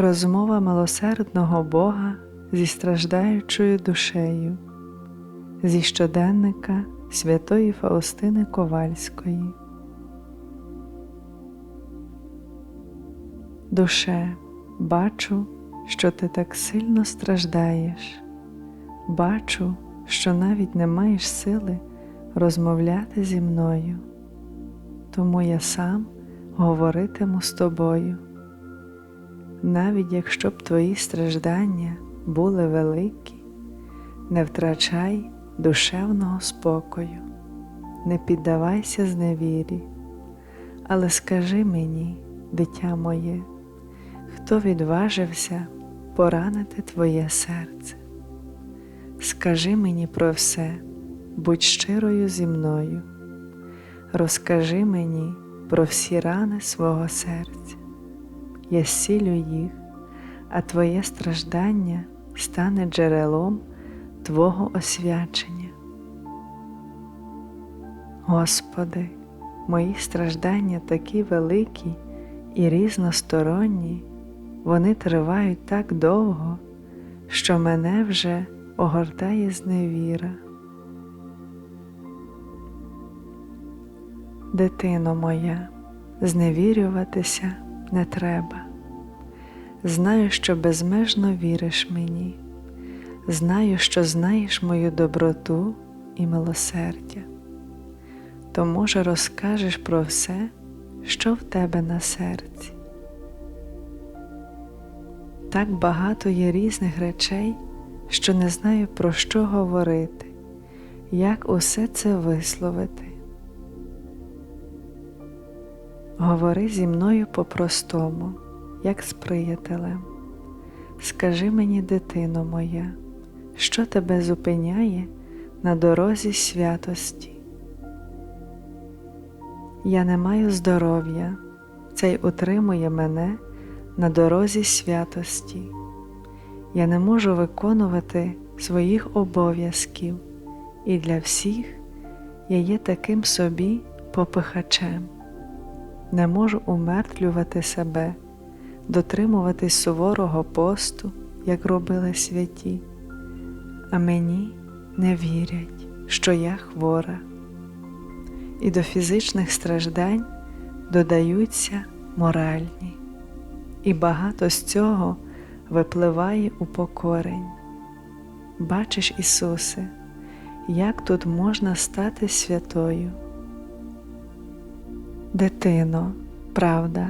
Розмова милосердного Бога зі страждаючою душею, зі щоденника святої Фаустини Ковальської. Душе, бачу, що ти так сильно страждаєш, бачу, що навіть не маєш сили розмовляти зі мною, тому я сам говоритиму з тобою навіть якщо б твої страждання були великі, не втрачай душевного спокою, не піддавайся зневірі, але скажи мені, дитя моє, хто відважився поранити твоє серце? Скажи мені про все, будь щирою зі мною, розкажи мені про всі рани свого серця я зцілю їх, а Твоє страждання стане джерелом Твого освячення. Господи, мої страждання такі великі і різносторонні, вони тривають так довго, що мене вже огортає зневіра. Дитино моя, зневірюватися не треба. Знаю, що безмежно віриш мені, знаю, що знаєш мою доброту і милосердя, то, може, розкажеш про все, що в тебе на серці. Так багато є різних речей, що не знаю, про що говорити, як усе це висловити. Говори зі мною по-простому, як з приятелем. Скажи мені, дитино моя, що тебе зупиняє на дорозі святості? Я не маю здоров'я, це й утримує мене на дорозі святості. Я не можу виконувати своїх обов'язків, і для всіх я є таким собі попихачем не можу умертвлювати себе, дотримуватись суворого посту, як робили святі, а мені не вірять, що я хвора. І до фізичних страждань додаються моральні, і багато з цього випливає у покорень. Бачиш, Ісусе, як тут можна стати святою. Дитино, правда,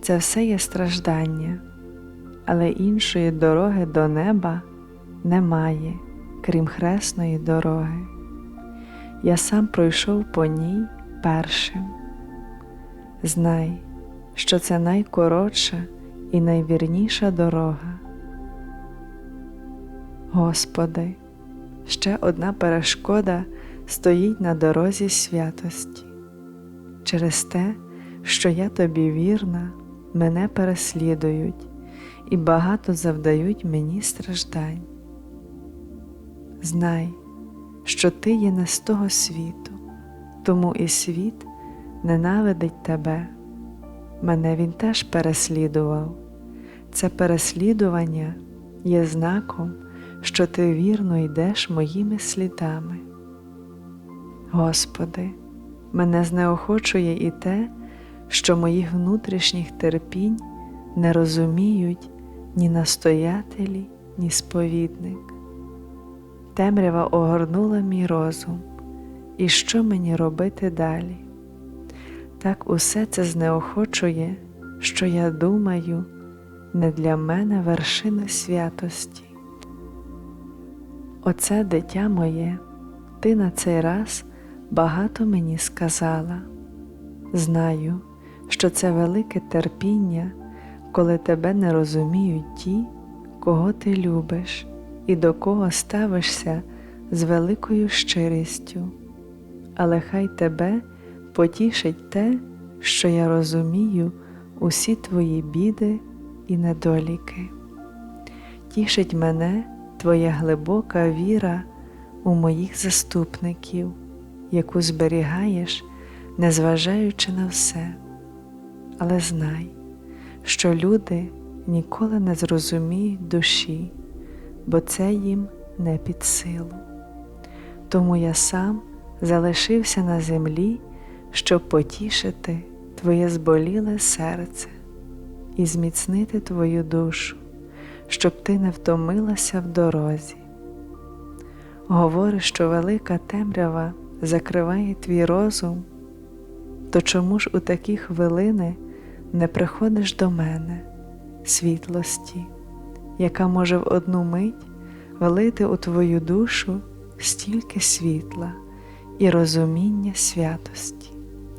це все є страждання, але іншої дороги до неба немає, крім хресної дороги. Я сам пройшов по ній першим. Знай, що це найкоротша і найвірніша дорога. Господи, ще одна перешкода стоїть на дорозі святості через те, що я тобі вірна, мене переслідують і багато завдають мені страждань. Знай, що ти є не з того світу, тому і світ ненавидить тебе. Мене він теж переслідував. Це переслідування є знаком, що ти вірно йдеш моїми слідами. Господи, Мене знеохочує і те, що моїх внутрішніх терпінь не розуміють ні настоятелі, ні сповідник. Темрява огорнула мій розум, і що мені робити далі? Так усе це знеохочує, що я думаю, не для мене вершина святості. Оце дитя моє, ти на цей раз багато мені сказала. Знаю, що це велике терпіння, коли тебе не розуміють ті, кого ти любиш і до кого ставишся з великою щирістю, але хай тебе потішить те, що я розумію усі твої біди і недоліки. Тішить мене твоя глибока віра у моїх заступників яку зберігаєш, незважаючи на все. Але знай, що люди ніколи не зрозуміють душі, бо це їм не під силу. Тому я сам залишився на землі, щоб потішити твоє зболіле серце і зміцнити твою душу, щоб ти не втомилася в дорозі. Говориш, що велика темрява закриває твій розум, то чому ж у такі хвилини не приходиш до мене, світлості, яка може в одну мить влити у твою душу стільки світла і розуміння святості,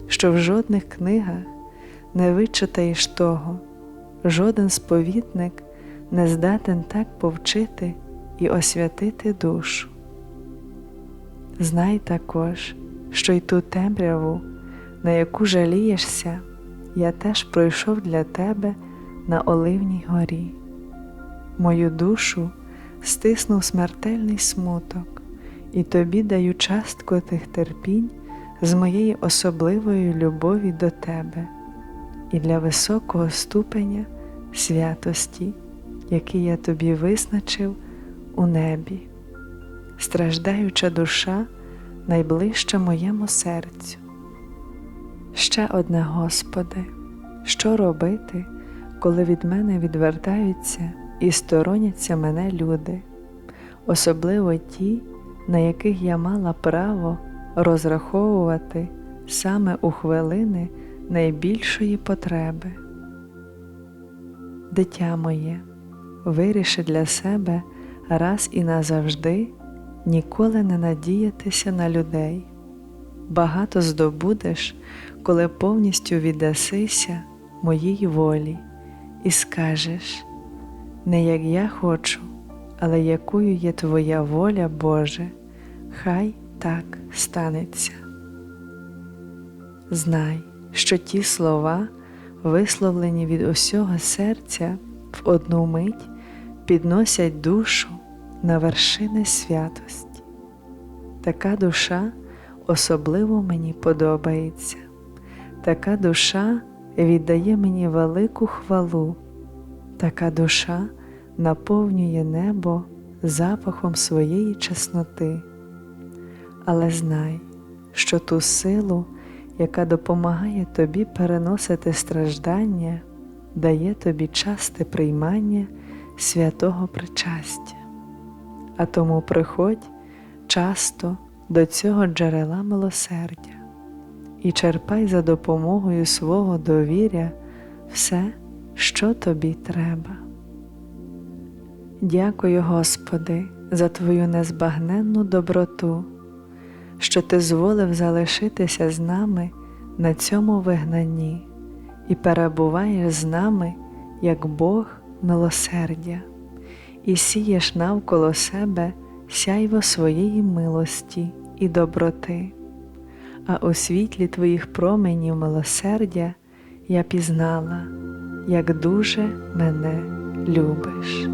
що в жодних книгах не вичитаєш того, жоден сповідник не здатен так повчити і освятити душу. Знай також, що й ту темряву, на яку жалієшся, я теж пройшов для тебе на Оливній горі. Мою душу стиснув смертельний смуток, і тобі даю частку тих терпінь з моєї особливої любові до тебе і для високого ступеня святості, який я тобі визначив у небі. Страждаюча душа найближча моєму серцю. Ще одне, Господи, що робити, коли від мене відвертаються і стороняться мене люди, особливо ті, на яких я мала право розраховувати саме у хвилини найбільшої потреби. Дитя моє, виріши для себе раз і назавжди ніколи не надіятися на людей. Багато здобудеш, коли повністю віддасися моїй волі, і скажеш не як я хочу, але якою є Твоя воля, Боже, хай так станеться. Знай, що ті слова, висловлені від усього серця в одну мить, підносять душу на вершини святості. Така душа особливо мені подобається, така душа віддає мені велику хвалу, така душа наповнює небо запахом своєї чесноти. Але знай, що ту силу, яка допомагає тобі переносити страждання, дає тобі часте приймання святого причастя. А тому приходь часто до цього джерела милосердя і черпай за допомогою свого довіря все, що тобі треба. Дякую, Господи, за Твою незбагненну доброту, що Ти зволив залишитися з нами на цьому вигнанні і перебуваєш з нами як Бог милосердя, і сієш навколо себе сяйво своєї милості і доброти, а у світлі Твоїх променів милосердя я пізнала, як дуже мене любиш.